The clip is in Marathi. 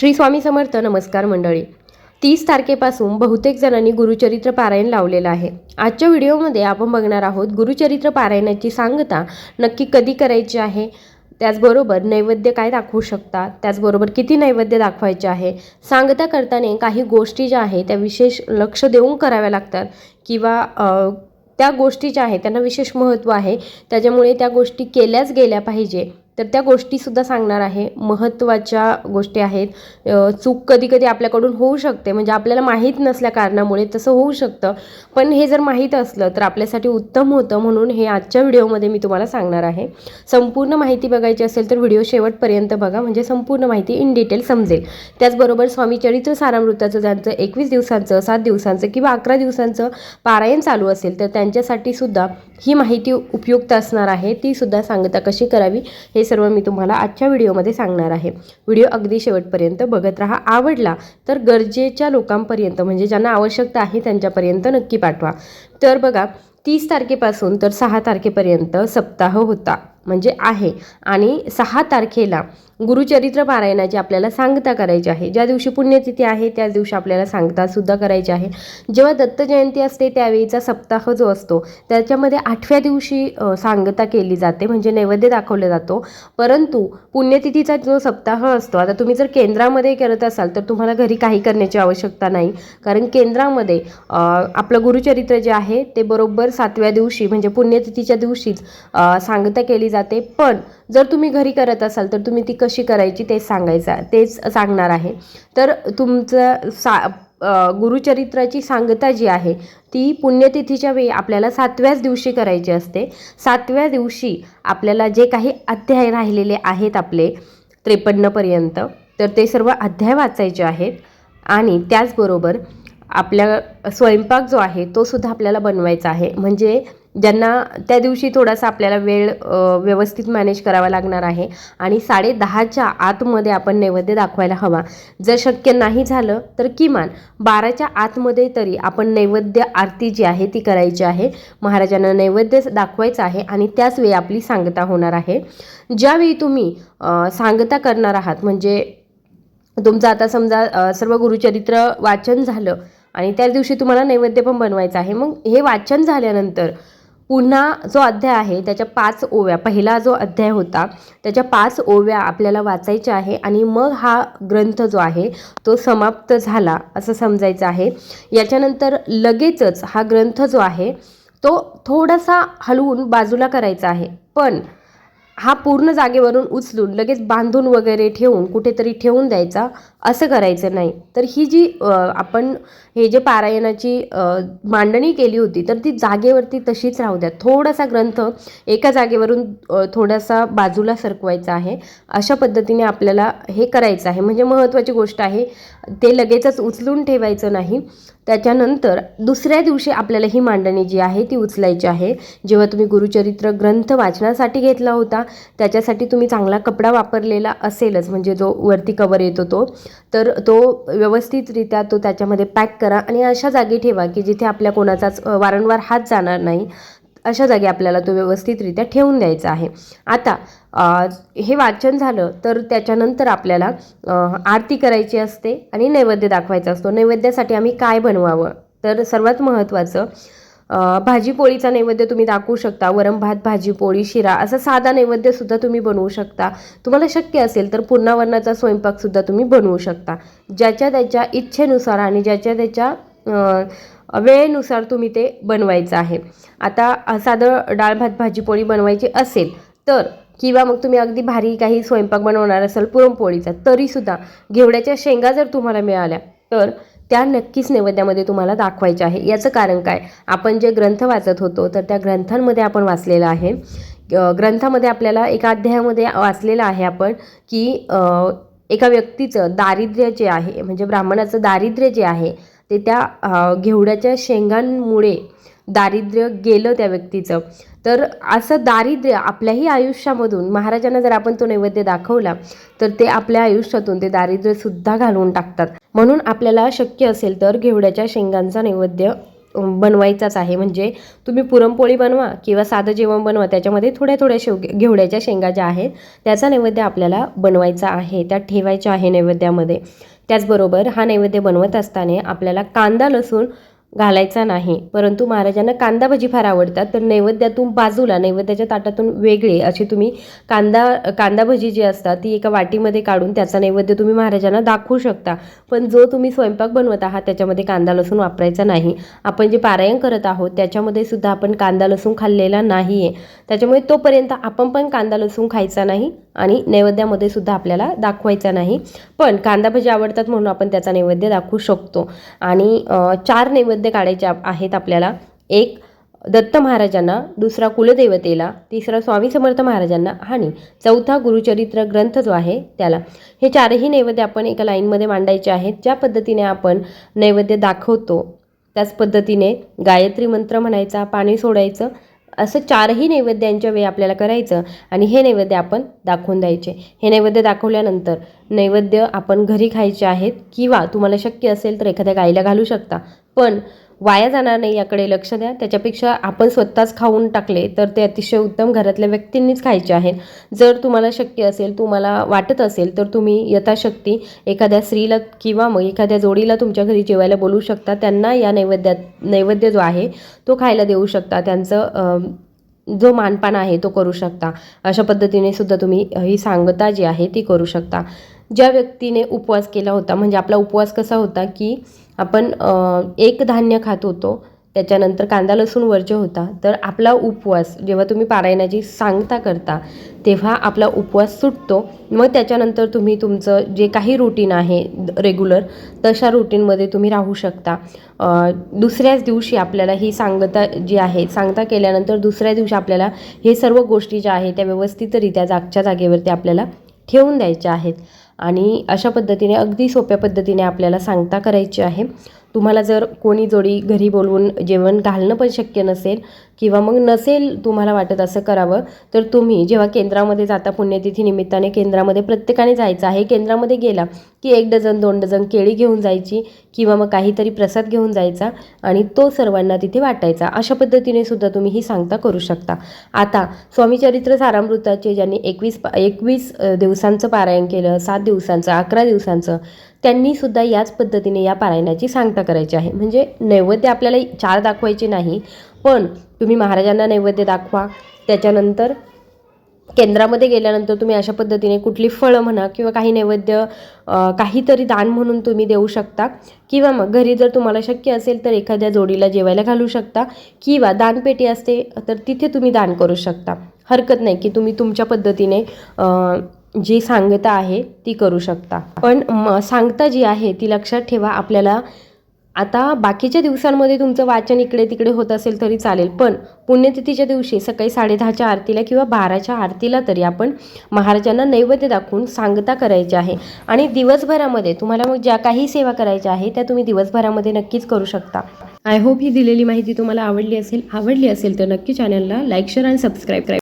श्री स्वामी समर्थ नमस्कार मंडळी. तीस तारखेपासून बहुतेक जणांनी गुरुचरित्र पारायण लावलेलं आहे. आजच्या व्हिडिओमध्ये आपण बघणार आहोत गुरुचरित्र पारायणाची सांगता नक्की कधी करायची आहे? त्याचबरोबर नैवेद्य काय दाखवू शकता त्याचबरोबर किती नैवेद्य दाखवायचे आहे? सांगता करताना काही गोष्टी ज्या आहेत त्या विशेष लक्ष देऊन कराव्या लागतात किंवा त्या गोष्टी ज्या आहेत त्यांना विशेष महत्त्व आहे. त्याच्यामुळे त्या गोष्टी केल्याच गेल्या पाहिजे. तर त्या गोष्टीसुद्धा सांगणार आहे. महत्त्वाच्या गोष्टी आहेत. चूक कधी कधी आपल्याकडून होऊ शकते. म्हणजे आपल्याला माहीत नसल्या कारणामुळे तसं होऊ शकतं. पण हे जर माहीत असलं तर आपल्यासाठी उत्तम होतं म्हणून हे आजच्या व्हिडिओमध्ये मी तुम्हाला सांगणार आहे. संपूर्ण माहिती बघायची असेल तर व्हिडिओ शेवटपर्यंत बघा. म्हणजे संपूर्ण माहिती इन डिटेल समजेल. त्याचबरोबर स्वामी चरित्र सारामृताचं ज्यांचं एकवीस दिवसांचं सात दिवसांचं किंवा अकरा दिवसांचं पारायण चालू असेल तर त्यांच्यासाठी सुद्धा ही माहिती उपयुक्त असणार आहे. ती सुद्धा सांगता कशी करावी हे सर्व मी तुम्हाला आजच्या व्हिडिओमध्ये सांगणार आहे. व्हिडिओ अगदी शेवटपर्यंत बघत राहा. आवडला तर गरजेच्या लोकांपर्यंत म्हणजे ज्यांना आवश्यकता आहे त्यांच्यापर्यंत नक्की पाठवा. तर बघा तीस तारखेपासून तर सहा तारखेपर्यंत सप्ताह होता म्हणजे आहे. आणि सहा तारखेला गुरुचरित्र पारायणाची आपल्याला सांगता करायची आहे. ज्या दिवशी पुण्यतिथी आहे त्याच दिवशी आपल्याला सांगता सुद्धा करायची आहे. जेव्हा दत्त जयंती असते त्यावेळीचा सप्ताह जो असतो त्याच्यामध्ये आठव्या दिवशी सांगता केली जाते म्हणजे नैवेद्य दाखवला जातो. परंतु पुण्यतिथीचा जो सप्ताह असतो आता तुम्ही जर केंद्रामध्ये करत असाल तर तुम्हाला घरी काही करण्याची आवश्यकता नाही. कारण केंद्रामध्ये आपलं गुरुचरित्र जे आहे ते बरोबर सातव्या दिवशी म्हणजे पुण्यतिथीच्या दिवशीच सांगता केली जाते. पण जर तुम्ही घरी करत असाल तर तुम्ही ती कशी करायची तेच सांगायचा तेच सांगणार आहे. तर तुमचं सा गुरुचरित्राची सांगता जी आहे ती पुण्यतिथीच्या वेळी आपल्याला सातव्याच दिवशी करायची असते. सातव्या दिवशी आपल्याला जे काही अध्याय राहिलेले आहेत आपले त्रेपन्नपर्यंत तर ते सर्व अध्याय वाचायचे आहेत. आणि त्याचबरोबर आपल्या स्वयंपाक जो आहे तो सुद्धा आपल्याला बनवायचा आहे. म्हणजे ज्यांना त्या दिवशी थोडासा आपल्याला वेळ व्यवस्थित मॅनेज करावा लागणार आहे. आणि साडे दहाच्या आतमध्ये आपण नैवेद्य दाखवायला हवा. जर शक्य नाही झालं तर किमान बाराच्या आतमध्ये तरी आपण नैवेद्य आरती जी आहे ती करायची आहे. महाराजांना नैवेद्य दाखवायचं आहे आणि त्याच वेळी आपली सांगता होणार आहे. ज्यावेळी तुम्ही सांगता करणार आहात म्हणजे तुमचं आता समजा सर्व गुरुचरित्र वाचन झालं आणि त्या दिवशी तुम्हाला नैवेद्य पण बनवायचं आहे. मग हे वाचन झाल्यानंतर पुन्हा जो अध्याय आहे त्याच्या पाच ओव्या. पहिला जो अध्याय होता त्याच्या पाच ओव्या आपल्याला वाचायच्या आहे आणि मग हा ग्रंथ जो आहे तो समाप्त झाला असं समजायचं आहे. याच्यानंतर लगेचच हा ग्रंथ जो आहे तो थोडासा हलवून बाजूला करायचा आहे. पण हा पूर्ण जागेवरून उचलून लगेच बांधून वगैरे ठेवून कुठेतरी ठेवून द्यायचा. असं करायचं नाही. तर ही जी आपण हे जे पारायणाची मांडणी केली होती तर ती जागेवरती तशीच राहू द्या. थोडासा ग्रंथ एका जागेवरून थोडासा बाजूला सरकवायचा आहे. अशा पद्धतीने आपल्याला हे करायचं आहे. म्हणजे महत्त्वाची गोष्ट आहे ते लगेचच उचलून ठेवायचं नाही. त्याच्यानंतर दुसऱ्या दिवशी आपल्याला ही मांडणी जी आहे ती उचलायची आहे. जेव्हा तुम्ही गुरुचरित्र ग्रंथ वाचनासाठी घेतला होता त्याच्यासाठी तुम्ही चांगला कपडा वापरलेला असेलच. म्हणजे जो वरती कवर येतो तो. तर तो व्यवस्थितरित्या तो त्याच्यामध्ये पॅक करा आणि अशा जागी ठेवा की जिथे आपल्या कोणाचाच वारंवार हात जाणार नाही अशा जागी आपल्याला तो व्यवस्थितरित्या ठेवून द्यायचा आहे. आता आ, हे वाचन झालं तर त्याच्यानंतर आपल्याला आरती करायची असते आणि नैवेद्य दाखवायचा असतो. नैवेद्यासाठी आम्ही काय बनवावं? तर सर्वात महत्त्वाचं अ, भाजी पोळीचा नैवेद्य तुम्ही दाखवू शकता वरम भात भाजी पोळी शिरा असा साधा नैवेद्यसुद्धा तुम्ही बनवू शकता. तुम्हाला शक्य असेल तर पुरणावरणाचा स्वयंपाकसुद्धा तुम्ही बनवू शकता. ज्याच्या त्याच्या इच्छेनुसार आणि ज्याच्या त्याच्या वेळेनुसार तुम्ही ते बनवायचं आहे. आता साधं डाळ भात भाजी पोळी बनवायची असेल तर किंवा मग तुम्ही अगदी भारी काही स्वयंपाक बनवणार असाल पुरणपोळीचा तरीसुद्धा घेवड्याच्या शेंगा जर तुम्हाला मिळाल्या तर त्या नक्कीच नैवेद्यामध्ये तुम्हाला दाखवायच्या आहे. याचं कारण काय? आपण जे ग्रंथ वाचत होतो तर त्या ग्रंथांमध्ये आपण वाचलेलं आहे. ग्रंथामध्ये आपल्याला एका अध्यायामध्ये वाचलेलं आहे आपण की एका व्यक्तीचं दारिद्र्य जे आहे म्हणजे ब्राह्मणाचं दारिद्र्य जे आहे ते त्या घेवड्याच्या शेंगांमुळे दारिद्र्य गेलं त्या व्यक्तीचं. तर असं दारिद्र्य आपल्याही आयुष्यामधून महाराजांना जर आपण तो नैवेद्य दाखवला तर ते आपल्या आयुष्यातून ते दारिद्र्यसुद्धा घालवून टाकतात. म्हणून आपल्याला शक्य असेल तर घेवड्याच्या शेंगांचा नैवेद्य बनवायचाच आहे. म्हणजे तुम्ही पुरणपोळी बनवा किंवा साधं जेवण बनवा त्याच्यामध्ये थोड्या थोड्या शेव घेवड्याच्या शेंगा ज्या आहेत त्याचा नैवेद्य आपल्याला बनवायचा आहे त्या ठेवायच्या आहे नैवेद्यामध्ये. त्याचबरोबर हा नैवेद्य बनवत असताना आपल्याला कांदा लसूण घालायचा नाही. परंतु महाराजांना कांदा भजी फार आवडतात. तर नैवेद्यातून बाजूला नैवेद्याच्या ताटातून वेगळे अशी तुम्ही कांदा कांदा भजी जी असतात ती एका वाटीमध्ये काढून त्याचा नैवेद्य तुम्ही महाराजांना दाखवू शकता. पण जो तुम्ही स्वयंपाक बनवत आहात त्याच्यामध्ये कांदा लसूण वापरायचा नाही. आपण जे पारायण करत आहोत त्याच्यामध्ये सुद्धा आपण कांदा लसूण खाल्लेला नाही आहे त्याच्यामुळे तोपर्यंत आपण पण कांदा लसूण खायचा नाही आणि नैवेद्यामध्ये सुद्धा आपल्याला दाखवायचा नाही. पण कांदा भजी आवडतात म्हणून आपण त्याचा नैवेद्य दाखवू शकतो. आणि चार नैवेद्य काढायचे आहेत आपल्याला. एक दत्त महाराजांना दुसरा कुलदेवतेला तिसरा स्वामी समर्थ महाराजांना आणि चौथा गुरुचरित्र ग्रंथ जो आहे त्याला. हे चारही नैवेद्य आपण एका लाईनमध्ये मांडायचे आहेत. ज्या पद्धतीने आपण नैवेद्य दाखवतो त्याच पद्धतीने गायत्री मंत्र म्हणायचा पाणी सोडायचं असं चारही नैवेद्यांच्या वेळी आपल्याला करायचं आणि हे नैवेद्य आपण दाखवून द्यायचे. हे नैवेद्य दाखवल्यानंतर नैवेद्य आपण घरी खायचे आहेत किंवा तुम्हाला शक्य असेल तर एखाद्या गाईला घालू शकता. पण वाया जाणार नाही याकडे लक्ष द्या. त्याच्यापेक्षा आपण स्वतःच खाऊन टाकले तर ते अतिशय उत्तम घरातल्या व्यक्तींनीच खायचे आहेत. जर तुम्हाला शक्य असेल तुम्हाला वाटत असेल तर तुम्ही यथाशक्ती एखाद्या स्त्रीला किंवा मग एखाद्या जोडीला तुमच्या घरी जेवायला बोलू शकता. त्यांना या नैवेद्यात नैवेद्य जो आहे तो खायला देऊ शकता. त्यांचं जो मानपान आहे तो करू शकता. अशा पद्धतीने सुद्धा तुम्ही ही सांगता जी आहे ती करू शकता. ज्या व्यक्तीने उपवास केला होता म्हणजे आपला उपवास कसा होता की आपण एक धान्य खात होतो त्याच्यानंतर कांदा लसूण वर्ज्य होता तर आपला उपवास जेव्हा तुम्ही पारायणाची सांगता करता तेव्हा आपला उपवास सुटतो. मग त्याच्यानंतर तुम्ही तुमचं जे काही रुटीन आहे रेग्युलर तशा रुटीनमध्ये तुम्ही राहू शकता. दुसऱ्याच दिवशी आपल्याला ही सांगता जी आहे सांगता केल्यानंतर दुसऱ्या दिवशी आपल्याला हे सर्व गोष्टी ज्या आहेत त्या व्यवस्थितरित्या जागच्या जागेवरती आपल्याला ठेवून द्यायच्या आहेत. आणि अशा पद्धतीने अगदी सोप्या पद्धतीने आपल्याला सांगता करायची आहे. तुम्हाला जर कोणी जोडी घरी बोलवून जेवण घालणं पण शक्य नसेल किंवा मग नसेल तुम्हाला वाटत असं करावं तर तुम्ही जेव्हा केंद्रामध्ये जाता पुण्यतिथी निमित्ताने केंद्रामध्ये प्रत्येकाने जायचं आहे केंद्रामध्ये गेला की एक डझन दोन डझन केळी घेऊन जायची किंवा मग काहीतरी प्रसाद घेऊन जायचा आणि तो सर्वांना तिथे वाटायचा. अशा पद्धतीने सुद्धा तुम्ही ही सांगता करू शकता. आता स्वामीचरित्र सारामृताचे ज्यांनी एकवीस पा एकवीस दिवसांचं पारायण केलं सात दिवसांचं अकरा दिवसांचं त्यांनी सुद्धा याच पद्धतीने या पारायणाची सांगता करायची आहे. म्हणजे नैवेद्य आपल्याला चार दाखवायचे नाही पण तुम्ही महाराजांना नैवेद्य दाखवा. त्याच्यानंतर केंद्रामध्ये गेल्यानंतर तुम्ही अशा पद्धतीने कुठली फळं म्हणा किंवा काही नैवेद्य काहीतरी दान म्हणून तुम्ही देऊ शकता. किंवा मग घरी जर तुम्हाला शक्य असेल तर एखाद्या जोडीला जेवायला घालू शकता किंवा दानपेटी असते तर तिथे तुम्ही दान करू शकता. हरकत नाही की तुम्ही तुमच्या पद्धतीने जी सांगता आहे ती करू शकता. पण म सांगता जी आहे ती लक्षात ठेवा आपल्याला आता बाकीच्या दिवसांमध्ये तुमचं वाचन इकडे तिकडे होत असेल तरी चालेल पण पुण्यतिथीच्या दिवशी सकाळी साडेदहाच्या आरतीला किंवा बाराच्या आरतीला तरी आपण महाराजांना नैवेद्य दाखवून सांगता करायची आहे. आणि दिवसभरामध्ये तुम्हाला मग ज्या काही सेवा करायच्या आहे त्या तुम्ही दिवसभरामध्ये नक्कीच करू शकता. आय होप ही दिलेली माहिती तुम्हाला आवडली असेल आवडली असेल तर नक्की चॅनलला लाईक शेअर आणि सबस्क्राईब करा.